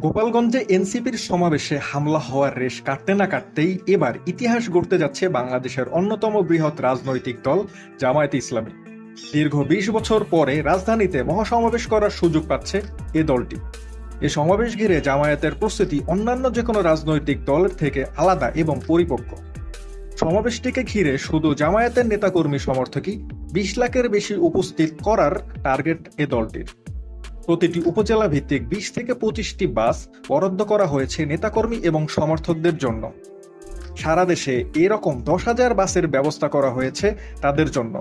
গোপালগঞ্জে এনসিপির সমাবেশে হামলা হওয়ার রেশ কাটতে না কাটতেই এবার ইতিহাস গড়তে যাচ্ছে বাংলাদেশের অন্যতম বৃহৎ রাজনৈতিক দল, জামায়াতে ইসলামী। দীর্ঘ বিশ বছর পরে রাজধানীতে মহাসমাবেশ করার সুযোগ পাচ্ছে এ দলটি। এ সমাবেশ ঘিরে জামায়াতের প্রস্তুতি অন্যান্য যে কোনো রাজনৈতিক দলের থেকে আলাদা এবং পরিপক্ক। সমাবেশটিকে ঘিরে শুধু জামায়াতের নেতাকর্মী সমর্থকই বিশ লাখের বেশি উপস্থিত করার টার্গেট এ দলটির। প্রতিটি উপজেলা ভিত্তিক বিশ থেকে পঁচিশটি বাস বরাদ্দ করা হয়েছে নেতাকর্মী এবং সমর্থকদের জন্য। সারা দেশে এরকম দশ হাজার বাসের ব্যবস্থা করা হয়েছে তাদের জন্য।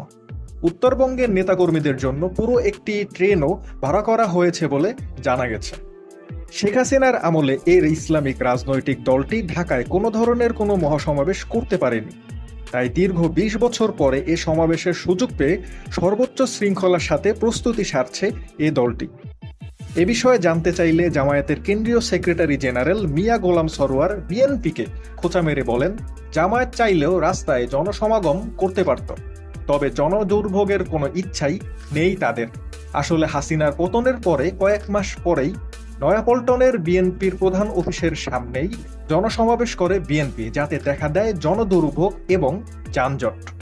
উত্তরবঙ্গের নেতাকর্মীদের জন্য পুরো একটি ট্রেনও ভাড়া করা হয়েছে বলে জানা গেছে। শেখ হাসিনার আমলে এর ইসলামিক রাজনৈতিক দলটি ঢাকায় কোনো ধরনের কোনো মহাসমাবেশ করতে পারেনি। তাই দীর্ঘ বিশ বছর পরে এ সমাবেশের সুযোগ পেয়ে সর্বোচ্চ শৃঙ্খলার সাথে প্রস্তুতি সারছে এ দলটি। এ বিষয়ে জানতে চাইলে জামায়াতের কেন্দ্রীয় সেক্রেটারি জেনারেল মিয়া গোলাম সরোয়ার বিএনপিকে খোঁচা মেরে বলেন, জামায়াত চাইলেও রাস্তায় জনসমাগম করতে পারত, তবে জনদুর্ভোগের কোনো ইচ্ছাই নেই তাদের। আসলে হাসিনার পতনের পরে কয়েক মাস পরেই নয়াপল্টনের বিএনপির প্রধান অফিসের সামনেই জনসমাবেশ করে বিএনপি, যাতে দেখা দেয় জনদুর্ভোগ এবং যানজট।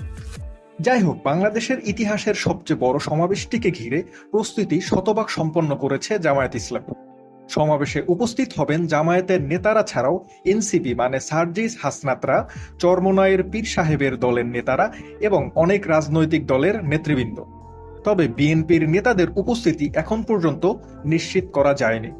যাই হোক বাংলাদেশের ইতিহাসের সবচেয়ে বড় সমাবেশটিকে ঘিরে প্রস্তুতি শতভাগ সম্পন্ন করেছে জামায়াত ইসলাম। সমাবেশে উপস্থিত হবেন জামায়াতের নেতারা ছাড়াও এনসিপি মানে সার্জিস হাসনাতরা চরমনায়ের পীর সাহেবের দলের নেতারা এবং অনেক রাজনৈতিক দলের নেতৃবৃন্দ। তবে বিএনপির নেতাদের উপস্থিতি এখন পর্যন্ত নিশ্চিত করা যায়নি।